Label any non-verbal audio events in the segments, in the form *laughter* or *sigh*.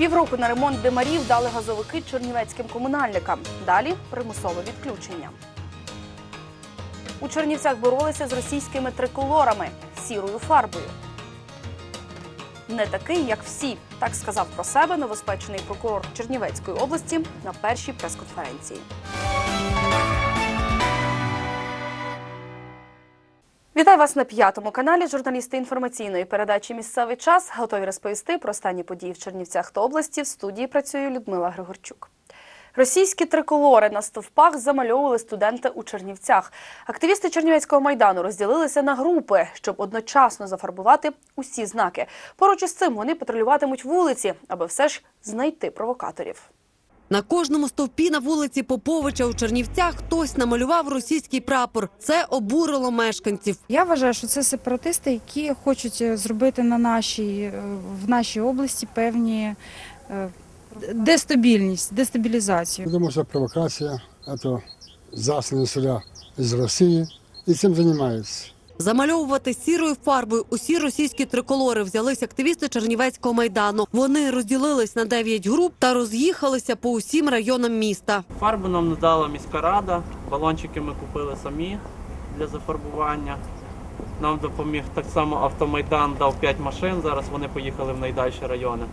Півроку на ремонт димарів дали газовики чернівецьким комунальникам. Далі примусове відключення. У Чернівцях боролися з російськими триколорами сірою фарбою. Не такий, як всі, так сказав про себе новоспечений прокурор Чернівецької області на першій прес-конференції. Вітаю вас на п'ятому каналі. Журналісти інформаційної передачі Місцевий час готові розповісти про останні події в Чернівцях та області. В студії працює Людмила Григорчук. Російські триколори на стовпах замальовували студенти у Чернівцях. Активісти Чернівецького майдану розділилися на групи, щоб одночасно зафарбувати усі знаки. Поруч із цим вони патрулюватимуть вулиці, аби все ж знайти провокаторів. На кожному стовпі на вулиці Поповича у Чернівцях хтось намалював російський прапор. Це обурило мешканців. Я вважаю, що це сепаратисти, які хочуть е, зробити на нашій е, в нашій області певні е, дестабільність, дестабілізацію. Потому что провокация – это засланные сюда из России, и цим занимаются. Замальовувати сірою фарбою усі російські триколори взялись активісти Чернівецького майдану. Вони розділились на дев'ять груп та роз'їхалися по усім районам міста. Фарбу нам надала міська рада, балончики ми купили самі для зафарбування. Нам допоміг так само автомайдан дав 5 машин. Зараз вони поїхали в найдальші райони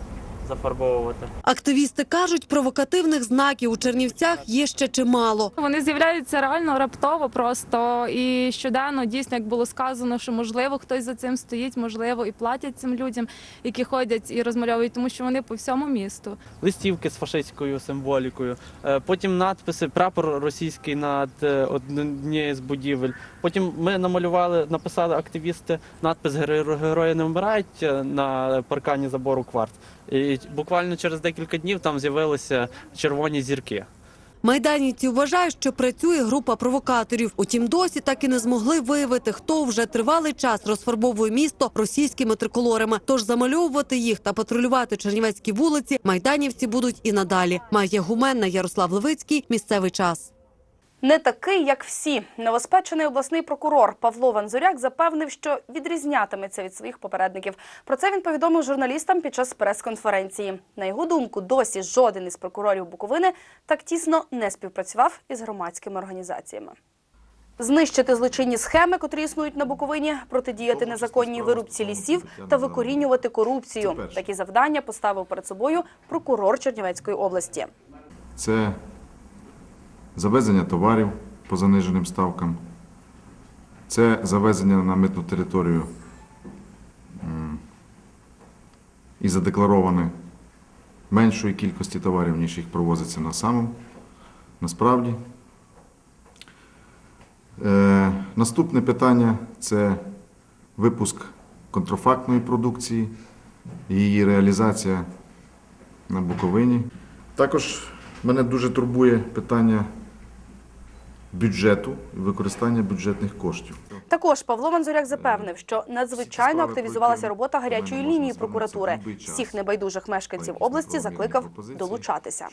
зафарбовувати. Активісти кажуть, провокативних знаків у Чернівцях є ще чимало. Вони з'являються реально раптово просто і щоденно дійсно, як було сказано, що можливо хтось за цим стоїть, можливо, і платять цим людям, які ходять і розмальовують, тому що вони по всьому місту. Листівки з фашистською символікою. Е, Потім надписи прапор російський над е, однією з будівель. Потім ми намалювали, написали активісти надпис «Герої не вмирають е, на паркані забору кварт. І буквально через декілька днів там з'явилися червоні зірки. Майданівці вважають, що працює група провокаторів. Утім, досі так і не змогли виявити, хто вже тривалий час розфарбовує місто російськими триколорами. Тож замальовувати їх та патрулювати чернівецькі вулиці майданівці будуть і надалі. Має гуменна Ярослав Левицький. Місцевий час. Не такий, як всі. Новоспечений обласний прокурор Павло Ванзуряк запевнив, що відрізнятиметься від своїх попередників. Про це він повідомив журналістам під час прес-конференції. На його думку, досі жоден із прокурорів Буковини так тісно не співпрацював із громадськими організаціями. Знищити злочинні схеми, котрі існують на Буковині, протидіяти незаконній вирубці лісів та викорінювати корупцію. Такі завдання поставив перед собою прокурор Чернівецької області. Це завезення товарів по заниженим ставкам, це завезення на митну територію і задеклароване меншої кількості товарів, ніж їх провозиться на самому. Насправді. Е, наступне питання це випуск контрафактної продукції, її реалізація на Буковині. Також мене дуже турбує питання бюджету і використання бюджетних коштів. Також Павло Манзуряк запевнив, що надзвичайно активізувалася робота гарячої лінії прокуратури. Всіх небайдужих мешканців області закликав долучатися.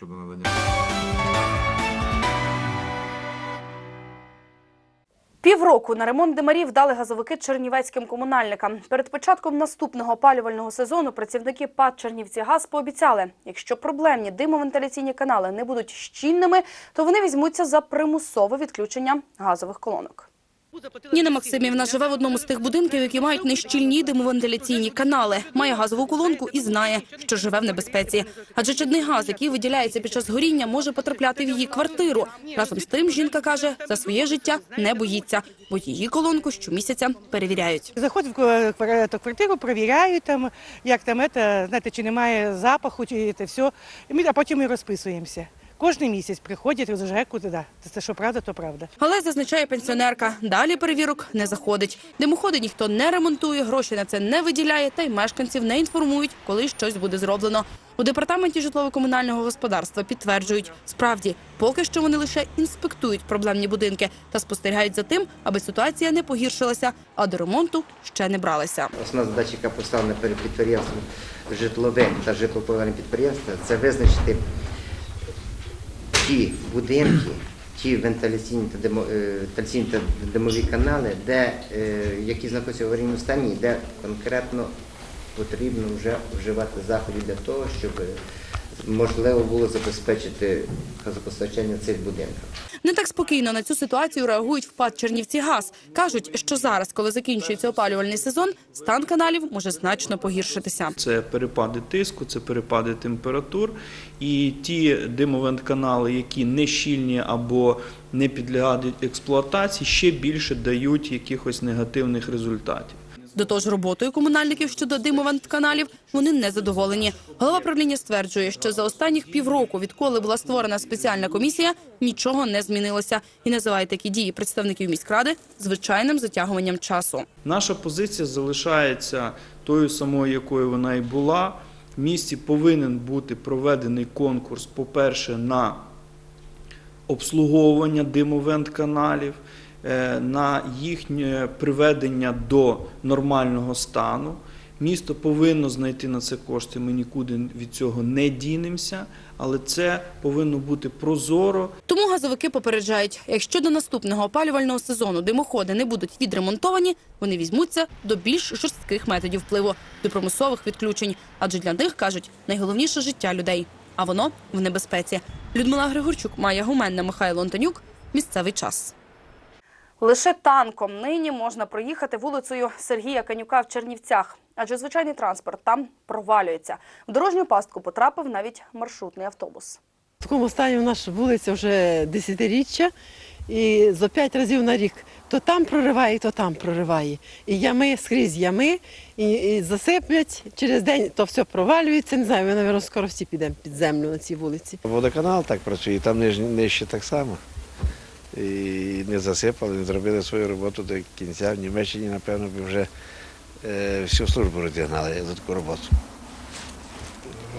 Півроку на ремонт димарів дали газовики чернівецьким комунальникам. Перед початком наступного опалювального сезону працівники ПАД «Чернівцігаз» пообіцяли, якщо проблемні димовентиляційні канали не будуть щільними, то вони візьмуться за примусове відключення газових колонок. Ніна Максимівна живе в одному з тих будинків, які мають нещільні димовентиляційні канали. Має газову колонку і знає, що живе в небезпеці. Адже чадний газ, який виділяється під час горіння, може потрапляти в її квартиру. Разом з тим, жінка каже, за своє життя не боїться, бо її колонку щомісяця перевіряють. Заходять в ква- квартиру, перевіряють там, як там це, знаєте, чи немає запаху, чи це все. І ми, а потім ми розписуємося. Кожен місяць приходять з ЖЕКу туди. Це що правда, то правда. Але зазначає пенсіонерка, далі перевірок не заходить. Димоходи ніхто не ремонтує, гроші на це не виділяє, та й мешканців не інформують, коли щось буде зроблено. У департаменті житлово-комунального господарства підтверджують, справді поки що вони лише інспектують проблемні будинки та спостерігають за тим, аби ситуація не погіршилася, а до ремонту ще не бралися. Основна задача, яка поставлена перед підприємством житловим та житлоповерним підприємством, це визначити ті будинки, ті вентиляційні та, е, вентиляційні та димові канали, де, е, які знаходяться в аварійному стані, де конкретно потрібно вже вживати заходів для того, щоб можливо було забезпечити газопостачання цих будинків. Не так спокійно на цю ситуацію реагують в ПАД Чернівці ГАЗ. Кажуть, що зараз, коли закінчується опалювальний сезон, стан каналів може значно погіршитися. Це перепади тиску, це перепади температур. І ті димовентканали, які не щільні або не підлягають експлуатації, ще більше дають якихось негативних результатів. До того ж, роботою комунальників щодо димовентканалів вони не задоволені. Голова правління стверджує, що за останніх півроку, відколи була створена спеціальна комісія, нічого не змінилося і називає такі дії представників міськради звичайним затягуванням часу. Наша позиція залишається тою самою, якою вона і була. В місті повинен бути проведений конкурс, по-перше, на обслуговування димовент-каналів, е, на їхнє приведення до нормального стану. Місто повинно знайти на це кошти. Ми нікуди від цього не дінемося, але це повинно бути прозоро, Тому газовики попереджають, якщо до наступного опалювального сезону димоходи не будуть відремонтовані, вони візьмуться до більш жорстких методів впливу до примусових відключень. Адже для них кажуть найголовніше життя людей, а воно в небезпеці. Людмила Григорчук, Майя Гуменна, Михайло Антонюк. Місцевий час. Лише танком нині можна проїхати вулицею Сергія Канюка в Чернівцях, адже звичайний транспорт там провалюється. В дорожню пастку потрапив навіть маршрутний автобус. В такому стані в наша вулиця вже десятиріччя, і зо п'ять разів на рік то там прориває, то там прориває. І ями скрізь ями, і, і засиплять через день, то все провалюється. Не знаю, ми, мабуть, скоро всі підемо під землю на цій вулиці. Водоканал так працює, там ниж- нижче так само. І не засипали, не зробили свою роботу до кінця. В Німеччині, напевно, би вже е, всю службу розігнали за таку роботу.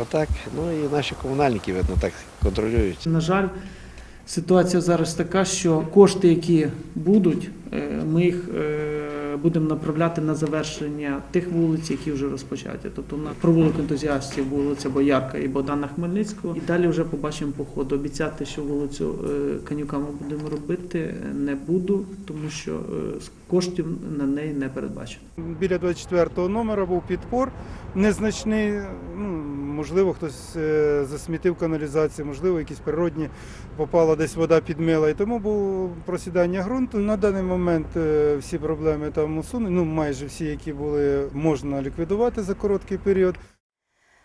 Отак. Ну і наші комунальники, видно, так контролюють. На жаль, ситуація зараз така, що кошти, які будуть, е, ми їх е, будемо направляти на завершення тих вулиць, які вже розпочаті. Тобто на провулок ентузіастів, вулиця Боярка і Богдана Хмельницького. І далі вже побачимо по ходу. Обіцяти, що вулицю е, Канюка ми будемо робити, не буду, тому що е, коштів на неї не передбачено. Біля 24-го номера був підпор незначний. Ну, можливо, хтось е, засмітив каналізацію, можливо, якісь природні попала десь вода підмила. І тому було просідання ґрунту. На даний момент е, всі проблеми там усунені, ну майже всі, які були, можна ліквідувати за короткий період.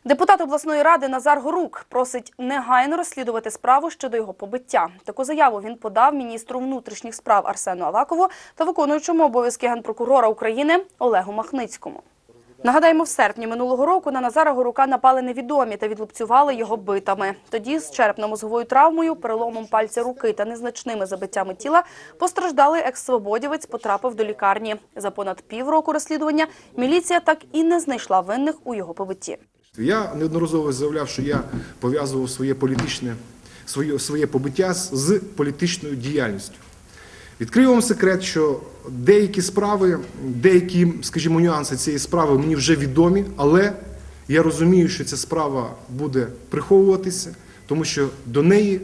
Депутат обласної ради Назар Горук просить негайно розслідувати справу щодо його побиття. Таку заяву він подав міністру внутрішніх справ Арсену Авакову та виконуючому обов'язки генпрокурора України Олегу Махницькому. Нагадаємо, в серпні минулого року на Назара Горука напали невідомі та відлупцювали його битами. Тоді з черепно-мозговою травмою, переломом пальця руки та незначними забиттями тіла постраждалий екс-свободівець потрапив до лікарні. За понад півроку розслідування міліція так і не знайшла винних у його побитті. Я неодноразово заявляв, що я пов'язував своє політичне своє, своє побиття з, з політичною діяльністю. Відкрию вам секрет, що деякі справи, деякі, скажімо, нюанси цієї справи мені вже відомі, але я розумію, що ця справа буде приховуватися, тому що до неї,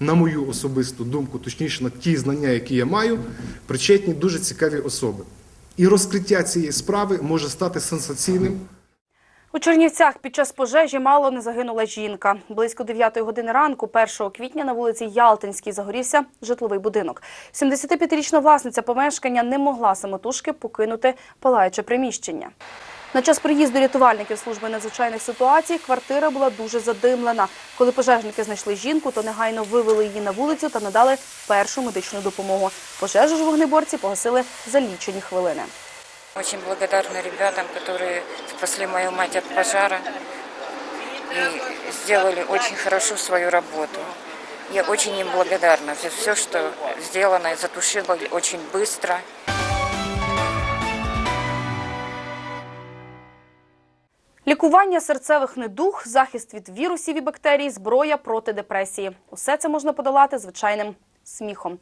на мою особисту думку, точніше на ті знання, які я маю, причетні дуже цікаві особи. І розкриття цієї справи може стати сенсаційним. У Чернівцях під час пожежі мало не загинула жінка. Близько 9 години ранку, 1 квітня, на вулиці Ялтинській загорівся житловий будинок. 75-річна власниця помешкання не могла самотужки покинути палаюче приміщення. На час приїзду рятувальників служби надзвичайних ситуацій квартира була дуже задимлена. Коли пожежники знайшли жінку, то негайно вивели її на вулицю та надали першу медичну допомогу. Пожежу ж вогнеборці погасили за лічені хвилини. Очень благодарна ребятам, которые спасли мою мать от пожара и сделали очень хорошо свою работу. Я очень им благодарна за все, что сделано затушило очень быстро. Лікування серцевих недуг, захист від вірусів і бактерій, зброя проти депресії. Усе це можна подолати звичайним сміхом.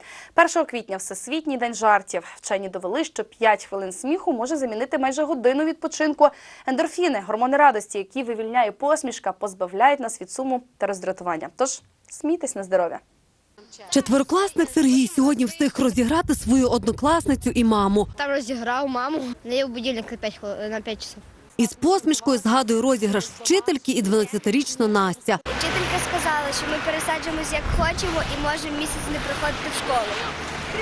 1 квітня – Всесвітній день жартів. Вчені довели, що 5 хвилин сміху може замінити майже годину відпочинку. Ендорфіни, гормони радості, які вивільняє посмішка, позбавляють нас від суму та роздратування. Тож смійтесь на здоров'я. Четверокласник Сергій сьогодні встиг розіграти свою однокласницю і маму. Там розіграв маму. Не будильник на 5, на 5 часов. Із посмішкою згадує розіграш вчительки і 12-річна Настя. Вчителька сказала, що ми пересаджуємось як хочемо і можемо місяць не приходити в школу.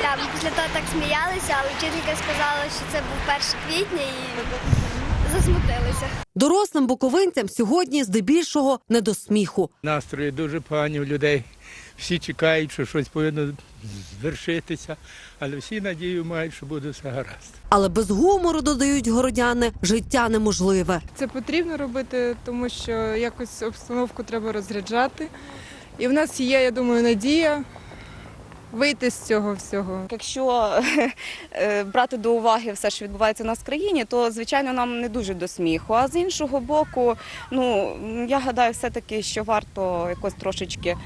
Там після того так сміялися, але вчителька сказала, що це був 1 квітня і засмутилися. Дорослим буковинцям сьогодні здебільшого не до сміху. Настрої дуже погані у людей. Всі чекають, що щось повинно звершитися, але всі надію мають, що буде все гаразд. Але без гумору, додають городяни, життя неможливе. Це потрібно робити, тому що якось обстановку треба розряджати. І в нас є, я думаю, надія вийти з цього всього. Якщо е, брати до уваги все, що відбувається у нас в країні, то звичайно нам не дуже до сміху. А з іншого боку, ну я гадаю, все-таки, що варто якось трошечки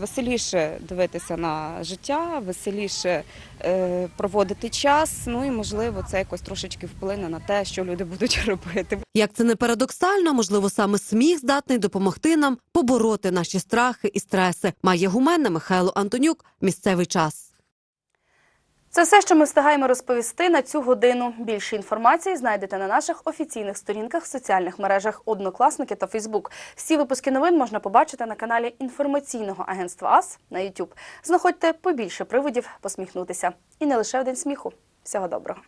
веселіше дивитися на життя, веселіше е, проводити час. Ну і можливо, це якось трошечки вплине на те, що люди *laughs* будуть робити. Як це не парадоксально, можливо, саме сміх здатний допомогти нам побороти наші страхи і стреси. Має гуменна Михайло Антонюк. Місцевий час. Це все, що ми встигаємо розповісти на цю годину. Більше інформації знайдете на наших офіційних сторінках в соціальних мережах Однокласники та Фейсбук. Всі випуски новин можна побачити на каналі інформаційного агентства АС на YouTube. Знаходьте побільше приводів посміхнутися. І не лише в день сміху. Всього доброго.